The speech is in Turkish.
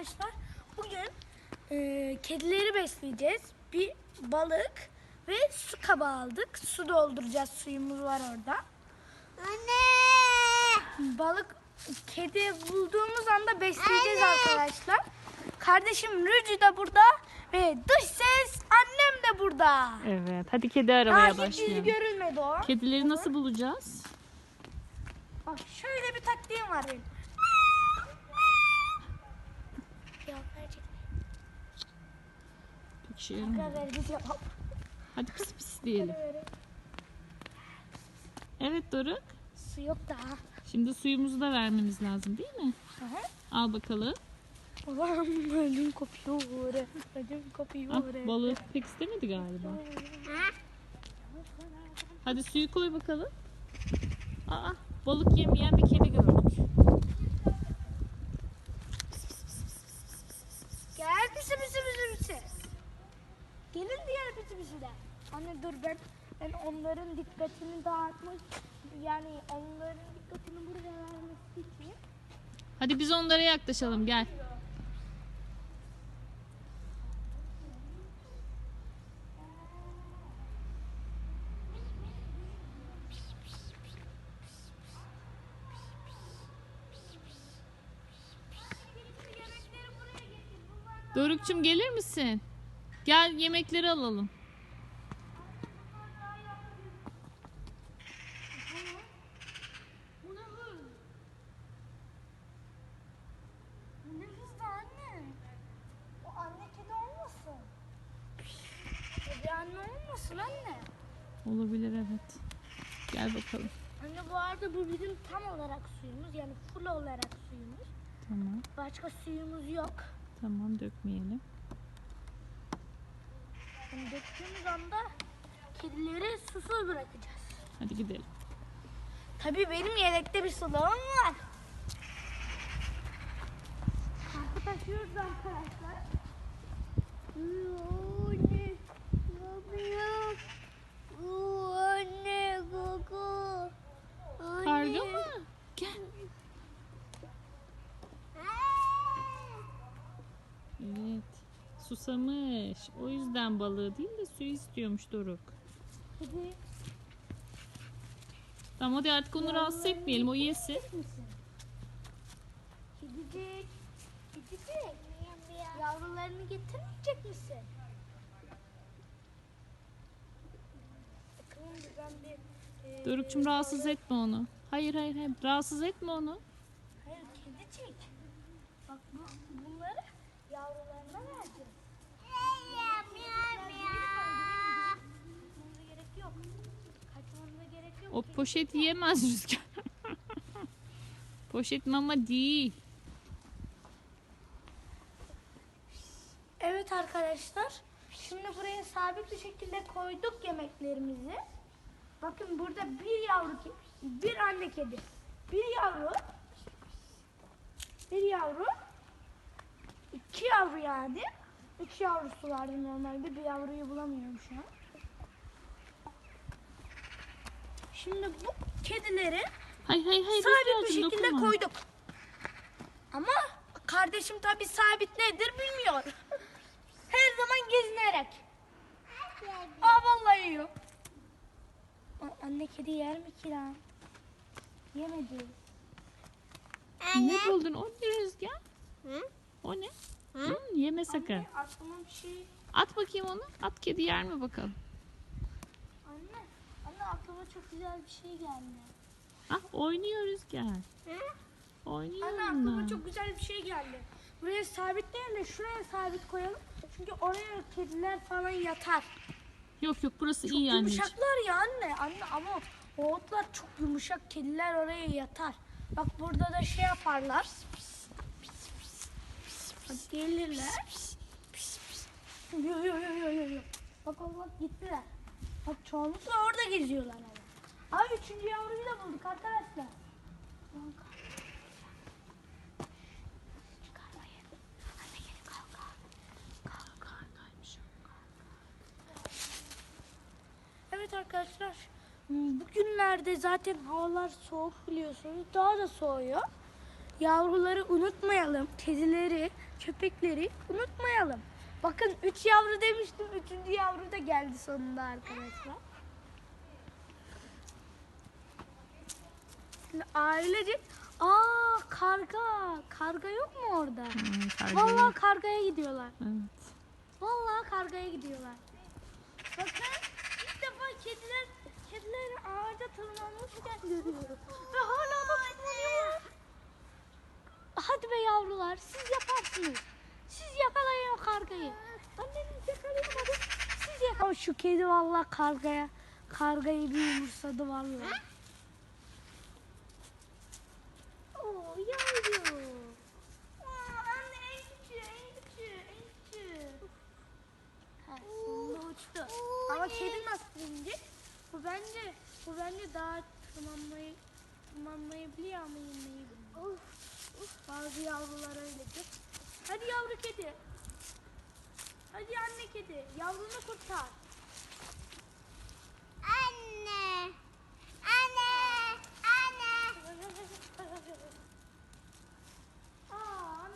arkadaşlar bugün e, kedileri besleyeceğiz. Bir balık ve su kabı aldık. Su dolduracağız. Suyumuz var orada. Anne! Balık kedi bulduğumuz anda besleyeceğiz Anne! arkadaşlar. Kardeşim Rücü de burada ve dış ses annem de burada. Evet. Hadi kedi Daha aramaya hiç yüzü başlayalım. görülmedi o. Kedileri nasıl bulacağız? Bak şöyle bir taktiğim var benim. Ya verecek. Pek işe yaramıyor. Hadi pis pis diyelim. Evet Doruk. Su yok daha. Şimdi suyumuzu da vermemiz lazım değil mi? Aha. Al bakalım. Ulan ödüm kopuyor. Ödüm kopuyor. Ah, balığı pek istemedi galiba. Hadi suyu koy bakalım. Aa, balık yemeyen bir kedi gördük. Pisi de. Anne dur ben ben onların dikkatini dağıtmak yani onların dikkatini buraya vermesi için Hadi biz onlara yaklaşalım gel. Dorukçum gelir misin? Gel yemekleri alalım. Bu ne hız? Bu ne hız da anne? O anne kedi olmasın. O bir anne olmasın anne. Olabilir evet. Gel bakalım. Anne bu arada bu bizim tam olarak suyumuz yani full olarak suyumuz. Tamam. Başka suyumuz yok. Tamam dökmeyelim. Yani döktüğümüz anda kedileri susuz bırakacağız. Hadi gidelim. Tabii benim yedekte bir sulağım var. Kampı taşıyoruz arkadaşlar. Anne, yapıyor. Anne, kaka. Karga mı? Gel. Evet. Susamış. O yüzden balığı değil de suyu istiyormuş Doruk. Kedi Tamam hadi artık onu rahatsız etmeyelim. O yesin. Kedicik. Kedicik. Yavrularını getirmeyecek misin? E, Dorukçum rahatsız etme onu. Hayır hayır hayır. Rahatsız etme onu. Hayır kedicik. Bak bu, bunları O poşet yiyemez Rüzgar. poşet mama değil. Evet arkadaşlar. Şimdi buraya sabit bir şekilde koyduk yemeklerimizi. Bakın burada bir yavru bir anne kedi, bir yavru, bir yavru, iki yavru yani. Üç yavrusu vardı normalde. Bir yavruyu bulamıyorum şu an. Şimdi bu kedileri Hayır hayır hayır. sabit bir şekilde dokunma. koyduk. Ama kardeşim tabii sabit nedir bilmiyor. Her zaman gezinerek. Aa vallahi yiyor. Aa, Anne kedi yer mi ki lan? Yemedi. Ne buldun? O ne Rüzgar? Hı? O ne? Hı, yeme sakın. Anne aklıma bir şey... At bakayım onu. At kedi yer mi bakalım. Aklıma çok güzel bir şey geldi. Ah oynuyor Rüzgar. Oynuyor Anne aklıma çok güzel bir şey geldi. Buraya sabitleyelim de şuraya sabit koyalım. Çünkü oraya kediler falan yatar. Yok yok burası Çok iyi anneciğim. yumuşaklar ya anne. Anne ama o otlar çok yumuşak. Kediler oraya yatar. Bak burada da şey yaparlar. Bak gelirler. Yo, yo, yo, yo, yo. Bak bak bak gittiler. Bak çoğunlukla orada geziyorlar ama. Abi üçüncü yavruyu da bulduk arkadaşlar. Evet arkadaşlar. Bugünlerde zaten havalar soğuk biliyorsunuz. Daha da soğuyor. Yavruları unutmayalım. Kedileri köpekleri unutmayalım. Bakın 3 yavru demiştim. Üçüncü yavru da geldi sonunda arkadaşlar. Şimdi ailece Aa karga. Karga yok mu orada? Hmm, kargayı- Vallahi kargaya gidiyorlar. Evet. Vallahi kargaya gidiyorlar. Bakın ilk defa kediler kediler ağaca tırmanmışken görüyorum. Ve hala da tırmanıyorlar. Hadi be yavrular siz yaparsınız. Siz yakalayın o kargayı. Anneniz yakalayamadı. Siz yakalayın. Şu kedi vallahi kargaya kargayı bir umursadı vallahi. Oo yavru. Ama kedi nasıl indi? Bu bence, bu bence daha tırmanmayı, tırmanmayı biliyor ama inmeyi bilmiyor. Bazı yavrular öyledir. Hadi yavru kedi. Hadi anne kedi yavrunu kurtar. Anne.